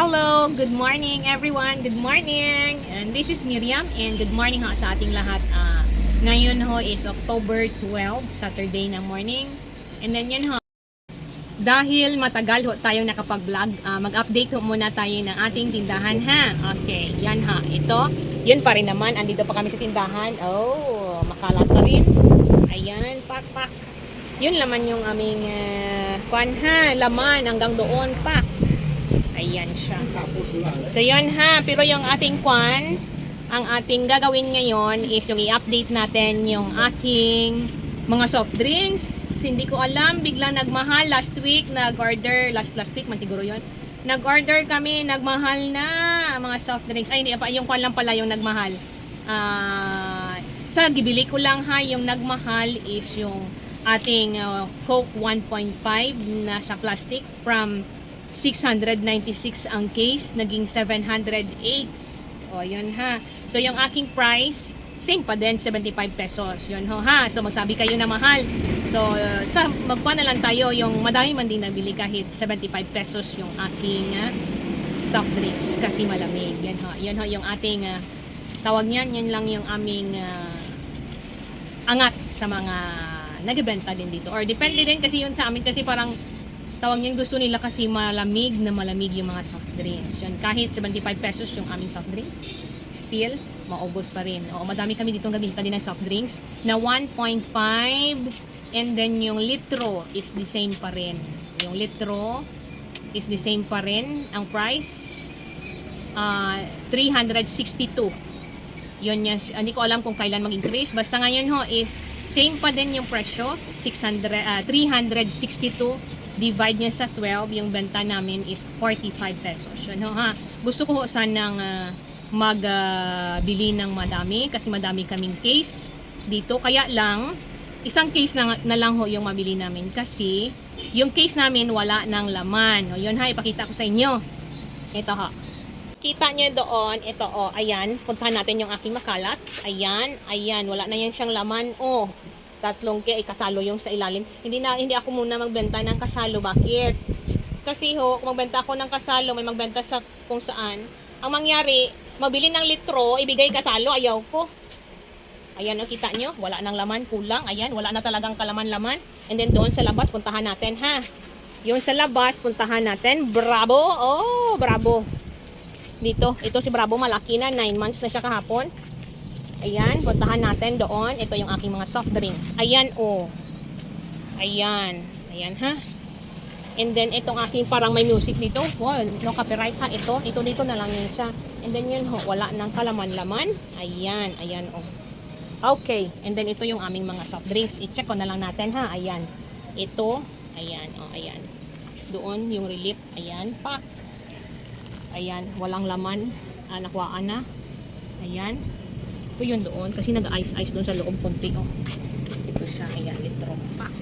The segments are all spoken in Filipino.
Hello, good morning everyone. Good morning. And this is Miriam and good morning ha sa ating lahat. Ah, ngayon ho is October 12, Saturday na morning. And then yun ho, dahil matagal ho tayong nakapag-vlog, ah, mag-update ho muna tayo ng ating tindahan ha. Okay, yan ha. Ito, yun pa rin naman. Andito pa kami sa tindahan. Oh, makalat pa rin. Ayan, pak pak. Yun laman yung aming uh, kwan ha, laman hanggang doon pak. Ayan siya. So yun ha, pero yung ating kwan, ang ating gagawin ngayon is yung i-update natin yung aking mga soft drinks. Hindi ko alam, bigla nagmahal last week, nag-order, last last week man siguro yun. Nag-order kami, nagmahal na mga soft drinks. Ay, hindi yung kwan lang pala yung nagmahal. Ah, sa gibili ko lang ha, yung nagmahal is yung ating uh, Coke 1.5 na sa plastic from 696 ang case, naging 708. O, yun ha. So, yung aking price, same pa din, 75 pesos. Yun ho ha. So, masabi kayo na mahal. So, uh, sa magpa na lang tayo, yung madami man din nabili kahit 75 pesos yung aking uh, soft drinks kasi malamig. Yan ho. Yan ho yung ating uh, tawag niyan. Yan lang yung aming uh, angat sa mga nagbebenta din dito. Or depende din kasi yun sa amin kasi parang tawag niyan gusto nila kasi malamig na malamig yung mga soft drinks. Yun, kahit 75 pesos yung aming soft drinks, still, maubos pa rin. O, madami kami dito gabinta din ng soft drinks na 1.5 and then yung litro is the same pa rin. Yung litro is the same pa rin. Ang price, ah 362. Yun yan, hindi ko alam kung kailan mag-increase. Basta ngayon ho is same pa din yung presyo, 600, ah, 362 divide niya sa 12, yung benta namin is 45 pesos. Ho ha. Gusto ko sanang uh, magbili ng madami kasi madami kaming case dito. Kaya lang, isang case na, na lang ho yung mabili namin kasi yung case namin wala ng laman. O yun ha, ipakita ko sa inyo. Ito ha. Kita nyo doon, ito o, ayan, puntahan natin yung aking makalat. Ayan, ayan, wala na yan siyang laman. Oh, tatlong kaya kasalo yung sa ilalim. Hindi na hindi ako muna magbenta ng kasalo. Bakit? Kasi ho, kung magbenta ako ng kasalo, may magbenta sa kung saan. Ang mangyari, mabili ng litro, ibigay kasalo, ayaw ko. Ayan, o, kita nyo, wala nang laman, kulang. Ayan, wala na talagang kalaman-laman. And then doon sa labas, puntahan natin, ha? Yung sa labas, puntahan natin. Bravo! Oh, bravo! Dito, ito si Bravo, malaki na. 9 months na siya kahapon. Ayan, puntahan natin doon. Ito yung aking mga soft drinks. Ayan, oh. Ayan. Ayan, ha? And then, itong aking parang may music dito. Wow, no copyright ha. Ito, ito dito na lang yun siya. And then yun, ho, wala nang kalaman-laman. Ayan, ayan, oh. Okay, and then ito yung aming mga soft drinks. I-check ko na lang natin ha. Ayan. Ito, ayan, oh, ayan. Doon yung relief, ayan, pak. Ayan, walang laman. Ah, nakuhaan na. Ayan. Ito yun doon kasi nag-ice-ice doon sa loob konti. Oh. Ito siya, ayan, litro pack.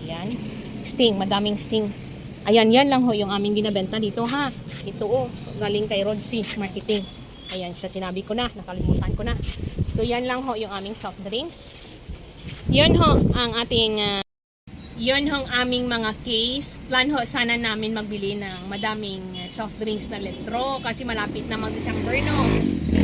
Ayan. Sting, madaming sting. Ayan, yan lang ho yung aming binabenta dito ha. Ito oh, galing kay Rodsy Marketing. Ayan siya, sinabi ko na, nakalimutan ko na. So yan lang ho yung aming soft drinks. Yan ho ang ating ah, yun hong aming mga case. Plan ho sana namin magbili ng madaming uh, soft drinks na litro kasi malapit na mag-December no.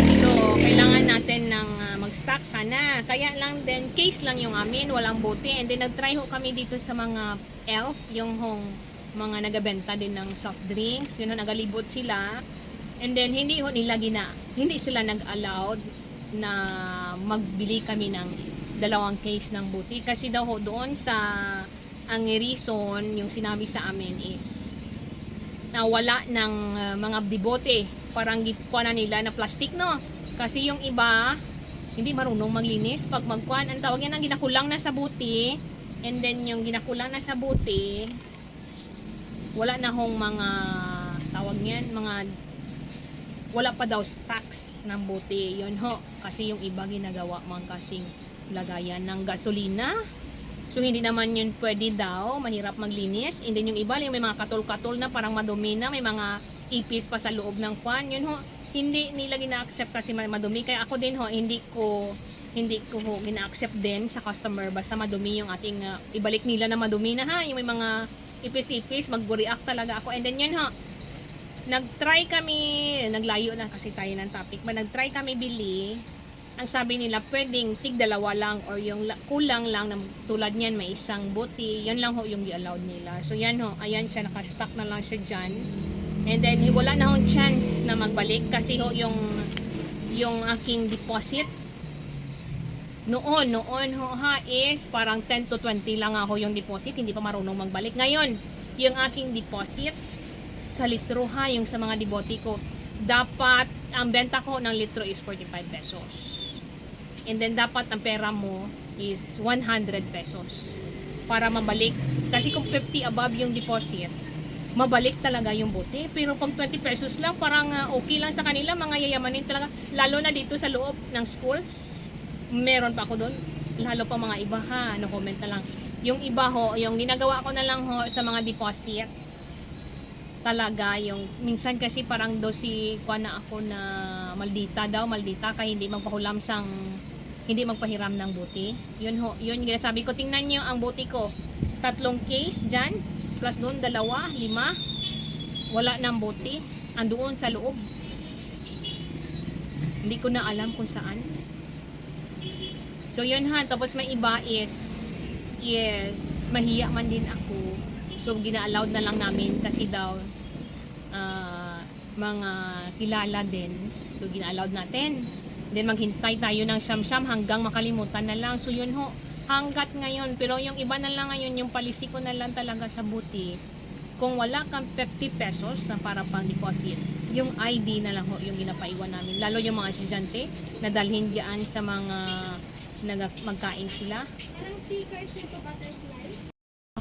Kailangan natin ng uh, mag-stock sana. Kaya lang din, case lang yung amin, walang bote. And then nag-try ho kami dito sa mga elf, yung hong mga nagabenta din ng soft drinks. Yun ho, nagalibot sila. And then, hindi ho nila gina, hindi sila nag-allowed na magbili kami ng dalawang case ng buti. Kasi daw ho, doon sa ang reason yung sinabi sa amin is na wala ng uh, mga dibote parang gikuha na nila na plastic no kasi yung iba hindi marunong maglinis. Pag magkuhan ang tawag yan ang ginakulang na sa buti. And then yung ginakulang na sa buti wala na hong mga tawag niyan mga wala pa daw stocks ng buti. Yun ho. Kasi yung iba ginagawa man kasing lagayan ng gasolina. So, hindi naman yun pwede daw, mahirap maglinis. And then yung iba, yung may mga katol-katol na parang madumi na, may mga ipis pa sa loob ng kwan. Yun ho, hindi nila gina-accept kasi madumi. Kaya ako din ho, hindi ko hindi ko ho gina-accept din sa customer basta madumi yung ating uh, ibalik nila na madumi na ha yung may mga ipis-ipis mag-react talaga ako and then yun ho nag-try kami, naglayo na kasi tayo ng topic, ba nag-try kami bili, ang sabi nila pwedeng tig dalawa lang or yung la- kulang lang na tulad niyan may isang buti, yan lang ho yung i-allowed nila. So yan ho, ayan siya, nakastock na lang siya dyan. And then wala na hong chance na magbalik kasi ho yung yung aking deposit noon, noon ho ha is parang 10 to 20 lang ako yung deposit, hindi pa marunong magbalik. Ngayon, yung aking deposit sa litro ha, yung sa mga deboti ko, dapat, ang benta ko ng litro is 45 pesos. And then dapat ang pera mo is 100 pesos para mabalik. Kasi kung 50 above yung deposit, mabalik talaga yung bote. Pero pag 20 pesos lang, parang ah, okay lang sa kanila, mga yayamanin talaga. Lalo na dito sa loob ng schools, meron pa ako doon. Lalo pa mga iba ha, no comment na lang. Yung iba ho, yung ginagawa ko na lang ho sa mga deposit, talaga yung minsan kasi parang daw si kuha na ako na maldita daw maldita kaya hindi magpahulam sang hindi magpahiram ng buti yun ho yun sabi ko tingnan niyo ang buti ko tatlong case dyan plus doon dalawa lima. Wala nang buti andoon sa loob. Hindi ko na alam kung saan. So yun ha. Tapos may iba is yes mahiya man din ako. So, gina-allowed na lang namin kasi daw ah, mga kilala din. So, gina-allowed natin. Then, maghintay tayo ng siyam-siyam hanggang makalimutan na lang. So, yun ho, hanggat ngayon. Pero yung iba na lang ngayon, yung palisi ko na lang talaga sa buti. Kung wala kang 50 pesos na para pang deposit, yung ID na lang ho yung ginapaiwan namin. Lalo yung mga estudyante na dalhin diyan sa mga nag magkain sila Parang stickers nito butterfly.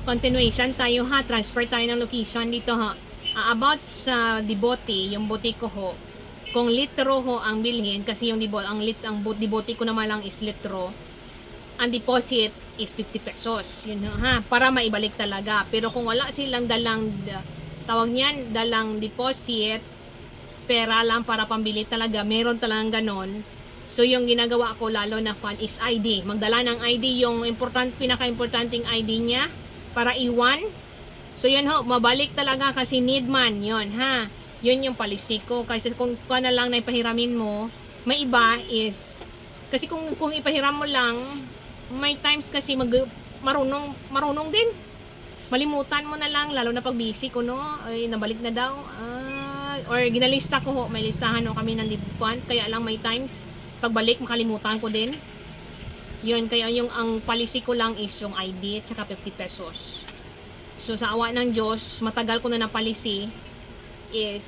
continuation tayo ha, transfer tayo ng location dito ha. Ah, about sa Dibote, yung bote ko ho, kung litro ho ang bilhin, kasi yung dibo, ang, lit, ang bot- Dibote ko naman lang is litro, ang deposit is 50 pesos. Yun ha, para maibalik talaga. Pero kung wala silang dalang, da- tawag niyan, dalang deposit, pera lang para pambili talaga, meron talagang ganon. So yung ginagawa ko lalo na fan is ID. Magdala ng ID yung important pinaka-importanting ID niya para iwan. So yun ho, mabalik talaga kasi need man yun ha. Yun yung policy ko kasi kung ka na lang na ipahiramin mo, may iba is kasi kung kung ipahiram mo lang, may times kasi mag marunong marunong din. Malimutan mo na lang lalo na pag busy ko no, ay nabalik na daw. Ah, or ginalista ko ho, may listahan ho kami ng dipuan, kaya lang may times pagbalik makalimutan ko din. Yun, kaya yung ang policy ko lang is yung ID at saka 50 pesos. So sa awa ng Diyos, matagal ko na na policy is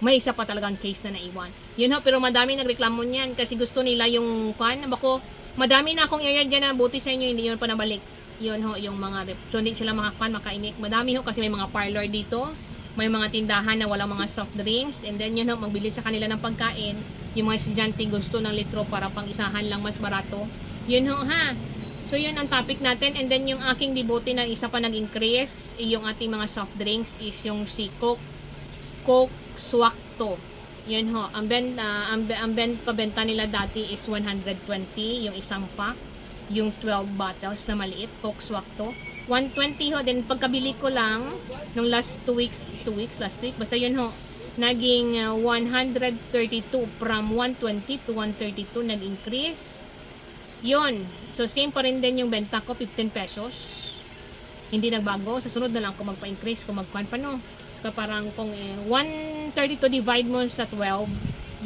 may isa pa talagang case na naiwan. Yun ho, pero madami nagreklamo niyan kasi gusto nila yung kan, bako madami na akong area dyan na buti sa inyo, hindi yun pa nabalik. Yun ho, yung mga. So hindi sila makakan, makaimik. Madami ho kasi may mga parlor dito, may mga tindahan na walang mga soft drinks, and then yun ho, magbili sa kanila ng pagkain. Yung mga estudyante gusto ng litro para pang isahan lang mas barato. Yun ho, ha. So yun ang topic natin and then yung aking devote na isa pa nag-increase yung ating mga soft drinks is yung si Coke Coke Swakto. Yun ho, ang ben ah, ang, ang ben pabenta nila dati is 120 yung isang pack, yung 12 bottles na maliit Coke Swakto. 120 ho, then pagkabili ko lang nung last 2 weeks, 2 weeks last week, basta yun ho, naging ah, 132 from 120 to 132 nag-increase. Yun. So, same pa rin din yung benta ko, 15 pesos. Hindi nagbago. Sa sunod na lang ako magpa-increase kung magkuhan pa, no? So, parang kung eh, 132 divide mo sa 12,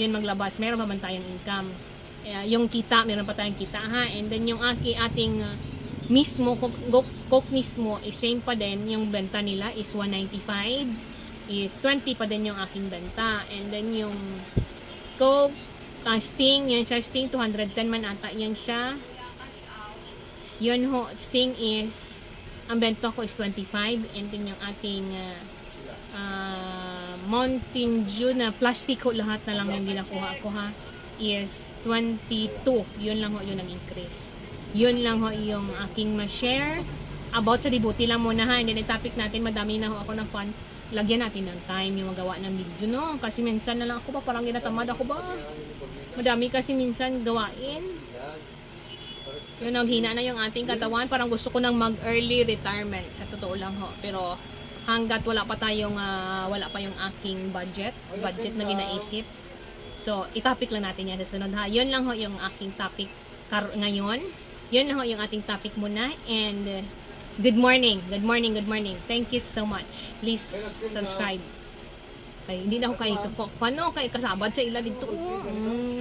yun maglabas. Meron pa man tayong income. Eh, yung kita, meron pa tayong kita, ha? And then yung aki, ating uh, mismo, coke, coke, mismo, is same pa din. Yung benta nila is 195 is 20 pa din yung aking benta. And then yung Coke, uh, Sting, yun siya, Sting, 210 man ata yan siya. Yun ho, Sting is, ang bento ko is 25, and then yung ating uh, Mountain Dew na plastic ho, lahat na lang yung ginakuha ko ha, is 22. Yun lang ho yung nag-increase. Yun lang ho yung aking ma-share. About sa dibuti lang muna ha, and then topic natin, madami na ho ako ng fun. Lagyan natin ng time yung magawa ng video, no? Kasi minsan na lang ako ba, parang ginatamad ako ba? Madami kasi minsan gawain. Yun, naghina na yung ating katawan. Parang gusto ko nang mag-early retirement. Sa totoo lang ho. Pero hanggat wala pa tayong ah, wala pa yung aking budget, budget na ginaisip. So, itapik lang natin yan sa sunod ha. Yun lang ho yung aking topic kar- ngayon. Yun lang ho yung ating topic muna. And uh, good morning, good morning, good morning. Thank you so much. Please subscribe. Kay, hindi na ako kay, paano kay kasabad sa ila dito. Mm.